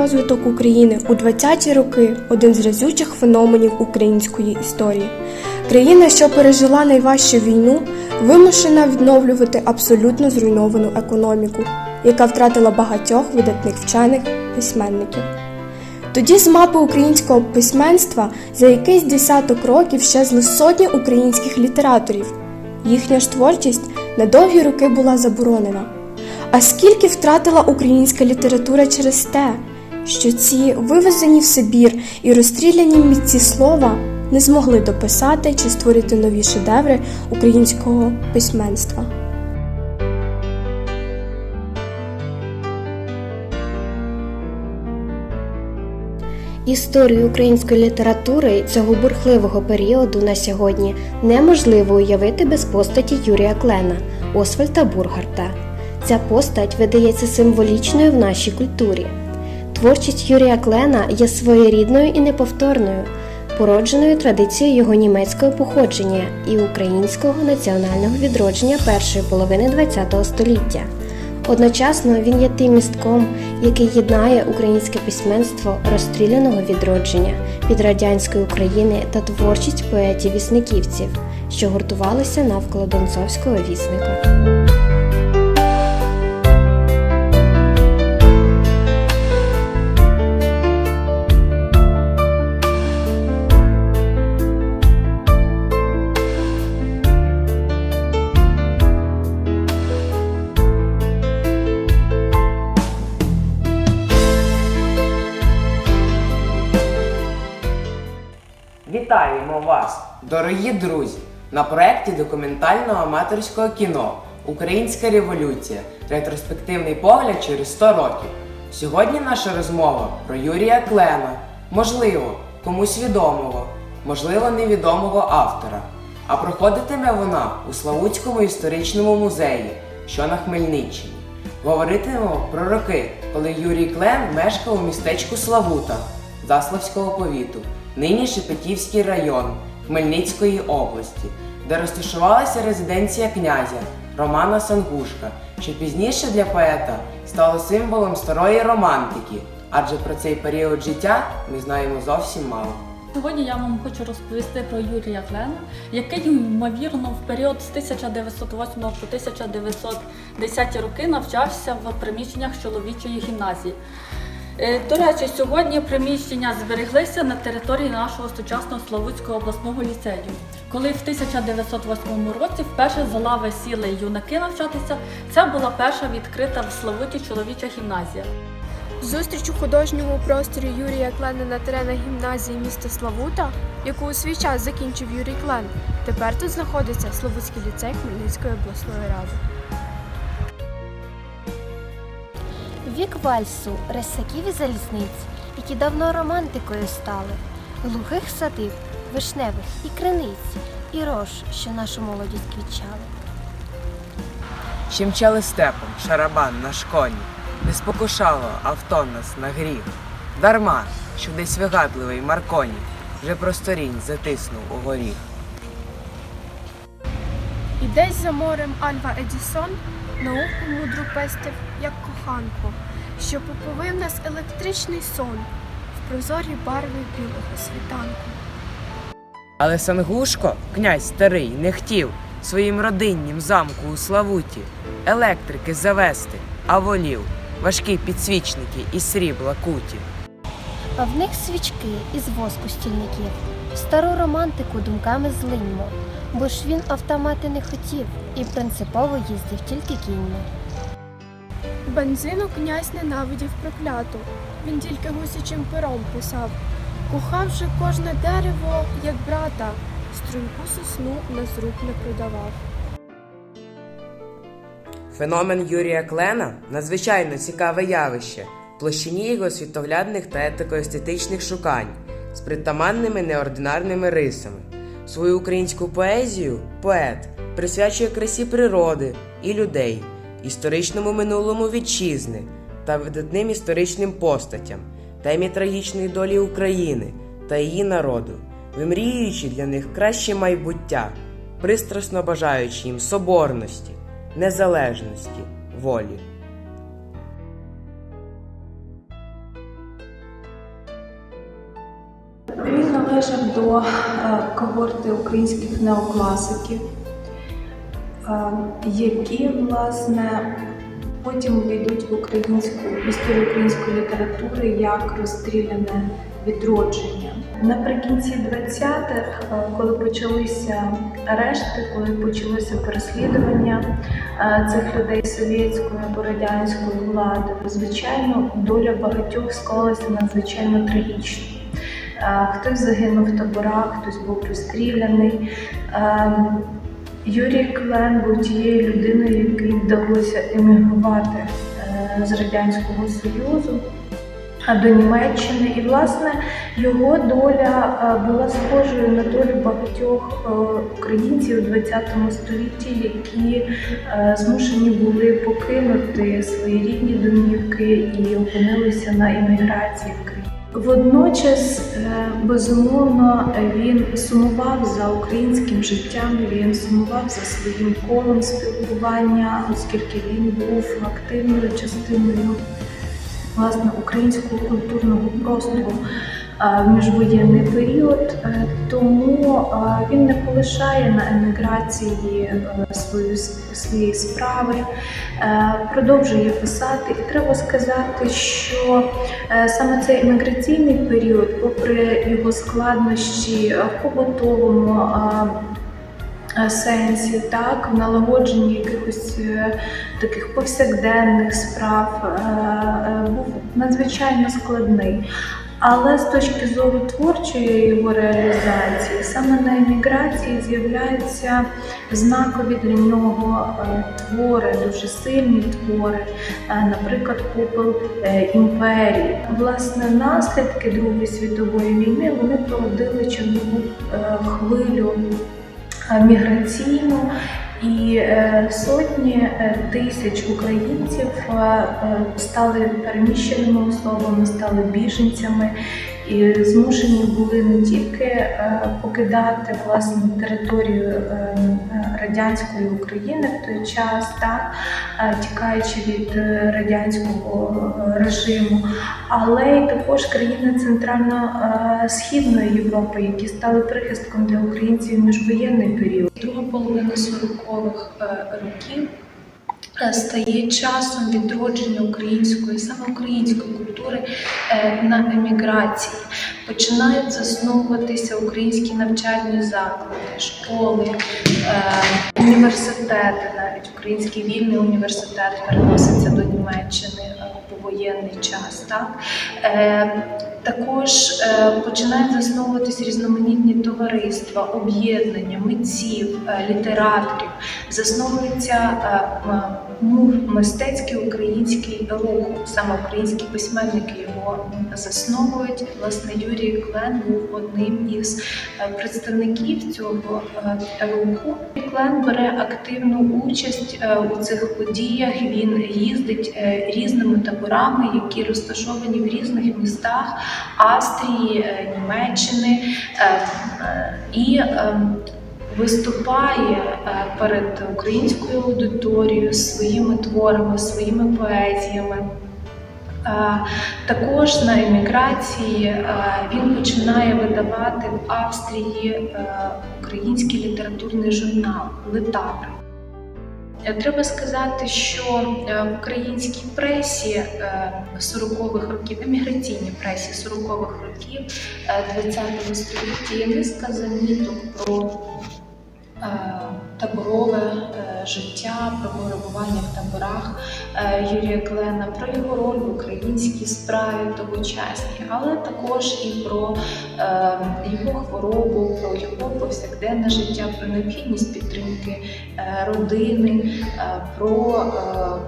розвиток України у 20-ті роки один з разючих феноменів української історії. Країна, що пережила найважчу війну, вимушена відновлювати абсолютно зруйновану економіку, яка втратила багатьох видатних вчених письменників. Тоді з мапи українського письменства за якийсь десяток років щезли сотні українських літераторів. Їхня ж творчість на довгі роки була заборонена. А скільки втратила українська література через те, що ці вивезені в Сибір і розстріляні митці слова не змогли дописати чи створити нові шедеври українського письменства. Історію української літератури цього бурхливого періоду на сьогодні неможливо уявити без постаті Юрія Клена, Освальда Бургарта. Ця постать видається символічною в нашій культурі. Творчість Юрія Клена є своєрідною і неповторною, породженою традицією його німецького походження і українського національного відродження першої половини ХХ століття. Одночасно він є тим містком, який єднає українське письменство розстріляного відродження від радянської України та творчість поетів-вісниківців, що гуртувалися навколо Донцовського вісника. Дорогі друзі, на проєкті документального аматорського кіно Українська революція. Ретроспективний погляд через 100 років. Сьогодні наша розмова про Юрія Клена, можливо, комусь відомого, можливо, невідомого автора. А проходитиме вона у Славутському історичному музеї, що на Хмельниччині. Говоритимемо про роки, коли Юрій Клен мешкав у містечку Славута Заславського повіту, нині Шепетівський район Хмельницької області, де розташувалася резиденція князя Романа Сангушка, що пізніше для поета стало символом старої романтики, адже про цей період життя ми знаємо зовсім мало. Сьогодні я вам хочу розповісти про Юрія Клена, який ймовірно в період з 1908 по 1910 роки навчався в приміщеннях чоловічої гімназії. Е, До речі, сьогодні приміщення збереглися на території нашого сучасного Славутського обласного ліцею. Коли в 1908 році вперше за лави сіли юнаки навчатися, це була перша відкрита в Славуті чоловіча гімназія. Зустріч у художньому просторі Юрія Клена на теренах гімназії міста Славута, яку у свій час закінчив Юрій Клен. Тепер тут знаходиться Славутський ліцей Хмельницької обласної ради. Вік вальсу, рисаків і залізниць, які давно романтикою стали, глухих садиб, вишневих і криниць, і рож, що нашу молодість квітчали. Ще мчали степом, шарабан наш коні, не спокушало авто нас на гріх. Дарма, що десь вигадливий Марконі вже просторінь затиснув у горіх. І десь за морем Альва Едісон науку мудру пестив, як коханку, що поповив нас електричний сон в прозорі барви білого світанку. Але Сангушко, князь старий, не хотів своїм родиннім замку у Славуті електрики завести, а волів важкі підсвічники із срібла куті. А в них свічки із воску стільників, стару романтику думками злиньмо, бо ж він автомати не хотів і принципово їздив тільки кіньми. Бензину князь ненавидів прокляту, він тільки гусячим пером писав. Кохав кожне дерево, як брата, струнку сосну на зруб не продавав. Феномен Юрія Клена надзвичайно цікаве явище в площині його світоглядних та етико-естетичних шукань з притаманними неординарними рисами. Свою українську поезію поет присвячує красі природи і людей, історичному минулому вітчизни та видатним історичним постатям, темі трагічної долі України та її народу, вимріюючи для них краще майбуття, пристрасно бажаючи їм соборності, незалежності, волі. Він належав до е, когорти українських неокласиків які власне потім увійдуть в українську в історію української літератури як розстріляне відродження. Наприкінці 20-х, е, коли почалися арешти, коли почалося переслідування цих людей совєтської або радянської влади, звичайно, доля багатьох склалася надзвичайно трагічно. Хтось загинув в таборах, хтось був розстріляний. Юрій Клен був тією людиною, якій вдалося емігрувати е, з Радянського Союзу до Німеччини. І, власне, його доля е, була схожою на долю багатьох е, українців у ХХ столітті, які змушені були покинути свої рідні домівки і опинилися на імміграції. Водночас, е, безумовно, він сумував за українським життям, він сумував за своїм колом спілкування, оскільки він був активною частиною власне українського культурного простору в міжвоєнний період. Е, Тому е, він не полишає на еміграції е, свою свої справи, е, продовжує писати. І треба сказати, що е, саме цей еміграційний період, попри його складнощі е, в побутовому. е, е, Сенсі, так, в налагодженні якихось е, таких повсякденних справ е, е, був надзвичайно складний. Але з точки зору творчої його реалізації, саме на еміграції з'являються знакові для нього е, твори, дуже сильні твори, е, наприклад, Купол е, імперії. Власне, наслідки Другої світової війни вони породили чергову хвилю міграційну. І е, сотні е, тисяч українців е, стали переміщеними особами, стали біженцями і змушені були не тільки покидати власне територію радянської України в той час, так е, тікаючи від е, радянського е, режиму, але й також країни Центрально-Східної Європи, які стали прихистком для українців в міжвоєнний період. Друга половина 40-х е, років стає часом відродження української, саме української культури е, на еміграції. Починають засновуватися українські навчальні заклади, школи, е, університети, навіть український вільний університет переноситься до Німеччини у повоєнний час. Так? Також е, починають засновуватись різноманітні товариства, об'єднання, митців, е, літераторів. Засновується е, м- м- мистецький український рух. Саме українські письменники його засновують. Власне, Юрій Клен був одним із представників цього руху. Клен бере активну участь у цих подіях. Він їздить різними таборами, які розташовані в різних містах Австрії, е, Німеччини е, е, і виступає перед українською аудиторією своїми творами, своїми поезіями. Також на еміграції він починає видавати в Австрії український літературний журнал Литавр. Е, Треба сказати, що е, в українській пресі е, 40-х років, еміграційній пресі 40-х років ХХ століття є низка заміток про е, таборове е, життя, про перебування в таборах е, Юрія Клена, про його роль в українській справі тогочасній, але також і про е, його хворобу, про його повсякденне життя, про необхідність підтримки е, родини, е, про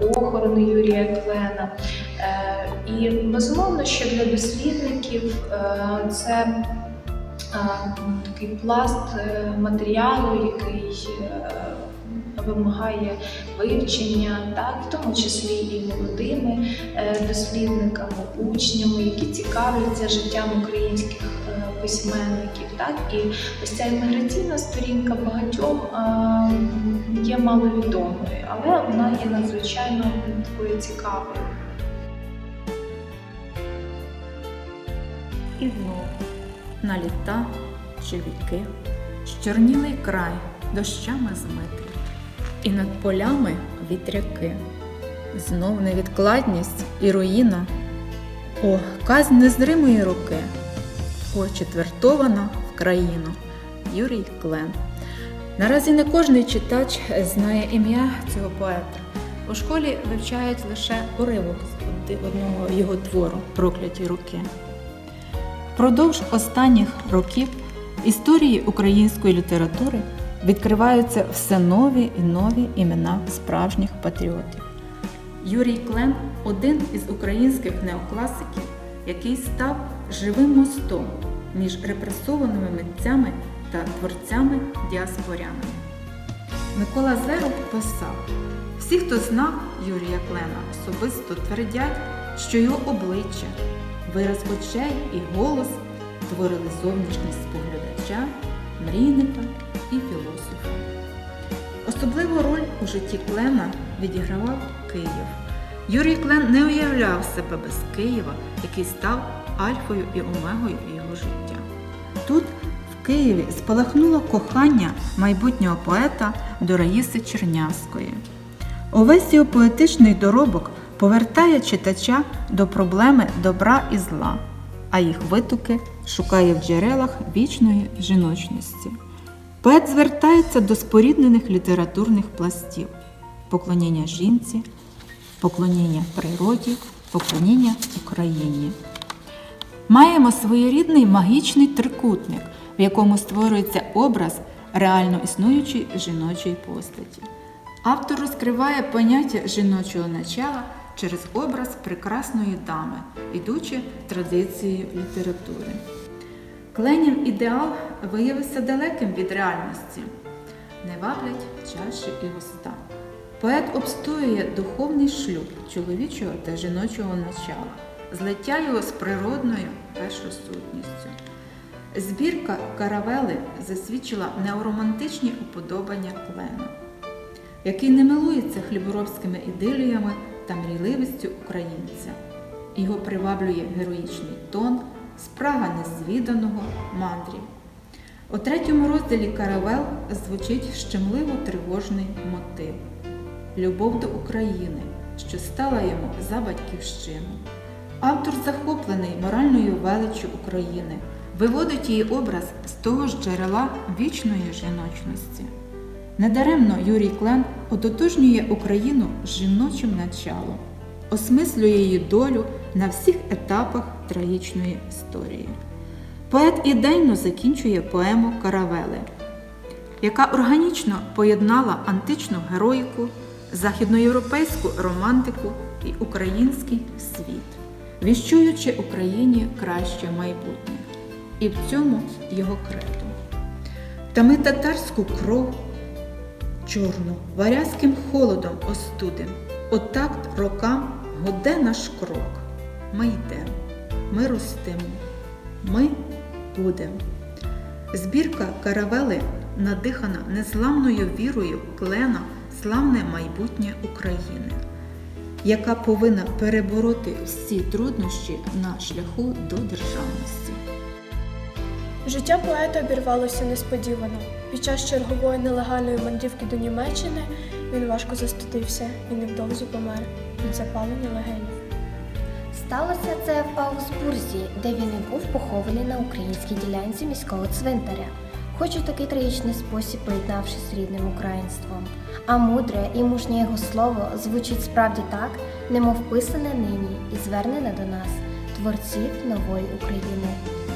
е, похорони Юрія Клена. Е, І безумовно, що для дослідників е, це е, такий пласт е, матеріалу, який е, вимагає вивчення, так, в тому числі і молодими е, дослідниками, учнями, які цікавляться життям українських письменників. Так, і ось ця імміграційна сторінка багатьом є маловідомою, але вона є надзвичайно такою цікавою. І знову на літа плачучі віки, щорнілий край дощами змитий, і над полями вітряки. Знов невідкладність і руїна. О, казнь незримої руки, четвертована в країну. Юрій Клен. Наразі не кожний читач знає ім'я цього поета. У школі вивчають лише уривок з одного його твору Прокляті руки. Впродовж останніх років історії української літератури відкриваються все нові і нові імена справжніх патріотів. Юрій Клен один із українських неокласиків, який став живим мостом між репресованими митцями та творцями-діаспорянами. Микола Зеров писав: всі, хто знав Юрія Клена, особисто твердять, що його обличчя, вираз очей і голос творили зовнішність споглядача, мрійника і філософа. Особливу роль у житті Клена відігравав Київ. Юрій Клен не уявляв себе без Києва, який став альфою і омегою його життя. Тут, в Києві, спалахнуло кохання майбутнього поета до Раїси Чернявської. Увесь його поетичний доробок повертає читача до проблеми добра і зла, а їх витоки шукає в джерелах вічної жіночності. Поет звертається до споріднених літературних пластів поклоніння жінці, поклоніння природі, поклоніння Україні. Маємо своєрідний магічний трикутник, в якому створюється образ реально існуючої жіночої постаті. Автор розкриває поняття жіночого начала через образ прекрасної дами, ідучи традицією літератури. Кленів ідеал виявився далеким від реальності. Не ваблять чаші і уста. Поет обстоює духовний шлюб чоловічого та жіночого начала, злиття його з природною першосутністю. Збірка каравели засвідчила неоромантичні уподобання Клена, який не милується хліборобськими ідиліями та мрійливістю українця. Його приваблює героїчний тон, спрага незвіданого мандрів. У третьому розділі Каравел звучить щемливо тривожний мотив любов до України, що стала йому за батьківщину. Автор захоплений моральною величчю України, виводить її образ з того ж джерела вічної жіночності. Недаремно Юрій Клен ототожнює Україну з жіночим началом, осмислює її долю на всіх етапах трагічної історії. Поет ідейно закінчує поему Каравели, яка органічно поєднала античну героїку, західноєвропейську романтику і український світ, віщуючи Україні краще майбутнє. І в цьому його кредо. Та ми татарську кров чорну, варязьким холодом остудим, отакт рокам годе наш крок. Ми йдемо, ми ростемо, ми будемо. Збірка каравели надихана незламною вірою клена славне майбутнє України, яка повинна перебороти всі труднощі на шляху до державності. Життя поета обірвалося несподівано. Під час чергової нелегальної мандрівки до Німеччини він важко застудився і невдовзі помер від запалення легенів. Сталося це в Аугсбурзі, де він і був похований на українській ділянці міського цвинтаря, хоч у такий трагічний спосіб поєднавшись з рідним українством. А мудре і мужнє його слово звучить справді так, немов писане нині і звернене до нас, творців нової України.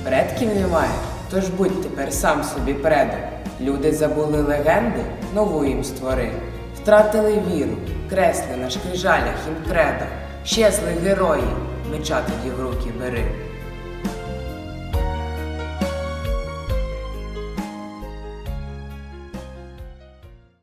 Предків немає, тож будь тепер сам собі предок. Люди забули легенди, нову їм створи. Втратили віру, кресли на шкрижалях їм кредо. Щезли герої, меча тоді в руки бери.